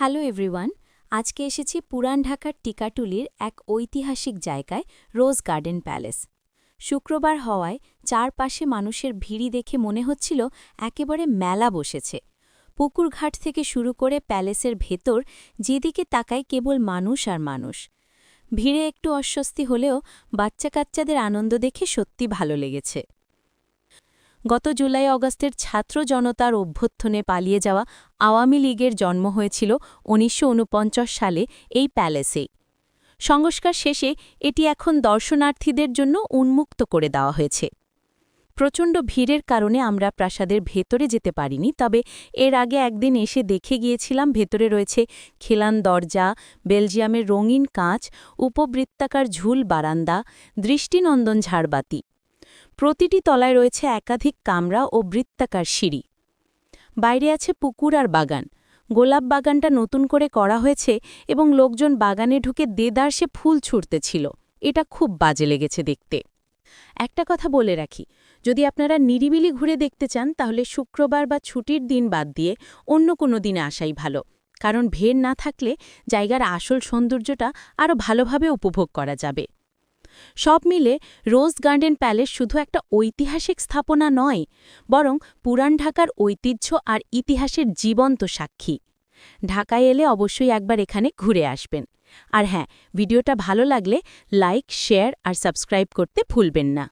Hello everyone, আজকে এসেছি পুরান ঢাকার টিকাটুলির এক ঐতিহাসিক জায়গায় রোজ গার্ডেন প্যালেস। শুক্রবার হওয়ায় চারপাশে মানুষের ভিড়ি দেখে মনে হচ্ছিল একেবারে মেলা বসেছে। পুকুরঘাট থেকে শুরু করে প্যালেসের ভেতর যেদিকে তাকায় কেবল মানুষ আর মানুষ। ভিড়ে একটু অস্বস্তি হলেও বাচ্চা কাচ্চাদের আনন্দ দেখে সত্যি ভালো লেগেছে। গত জুলাই অগস্টের ছাত্র জনতার অভ্যুত্থনে পালিয়ে যাওয়া আওয়ামী লীগের জন্ম হয়েছিল উনিশশো ঊনপঞ্চাশ সালে এই প্যালেসেই সংস্কার শেষে এটি এখন দর্শনার্থীদের জন্য উন্মুক্ত করে দেওয়া হয়েছে। প্রচণ্ড ভিড়ের কারণে আমরা প্রাসাদের ভেতরে যেতে পারিনি, তবে এর আগে একদিন এসে দেখে গিয়েছিলাম ভেতরে রয়েছে খেলান দরজা, বেলজিয়ামের রঙিন কাঁচ, উপবৃত্তাকার ঝুল বারান্দা, দৃষ্টিনন্দন ঝাড়বাতি। প্রতিটি তলায় রয়েছে একাধিক কামরা ও বৃত্তাকার সিঁড়ি। বাইরে আছে পুকুর আর বাগান। গোলাপ বাগানটা নতুন করে করা হয়েছে এবং লোকজন বাগানে ঢুকে দেদারসে ফুল ছুটতেছিল এটা খুব বাজে লেগেছে দেখতে। একটা কথা বলে রাখি, যদি আপনারা নিরিবিলি ঘুরে দেখতে চান, তাহলে শুক্রবার বা ছুটির দিন বাদ দিয়ে অন্য কোনো দিনে আসাই ভালো। কারণ ভের না থাকলে জায়গার আসল সৌন্দর্যটা আরও ভালোভাবে উপভোগ করা যাবে। সব মিলে রোজ গার্ডেন প্যালেস শুধু একটা ঐতিহাসিক স্থাপনা নয়, বরং পুরান ঢাকার ঐতিহ্য আর ইতিহাসের জীবন্ত সাক্ষী। ঢাকায় এলে অবশ্যই একবার এখানে ঘুরে আসবেন। আর হ্যাঁ ভিডিওটা ভালো লাগলে লাইক, শেয়ার আর সাবস্ক্রাইব করতে ভুলবেন না।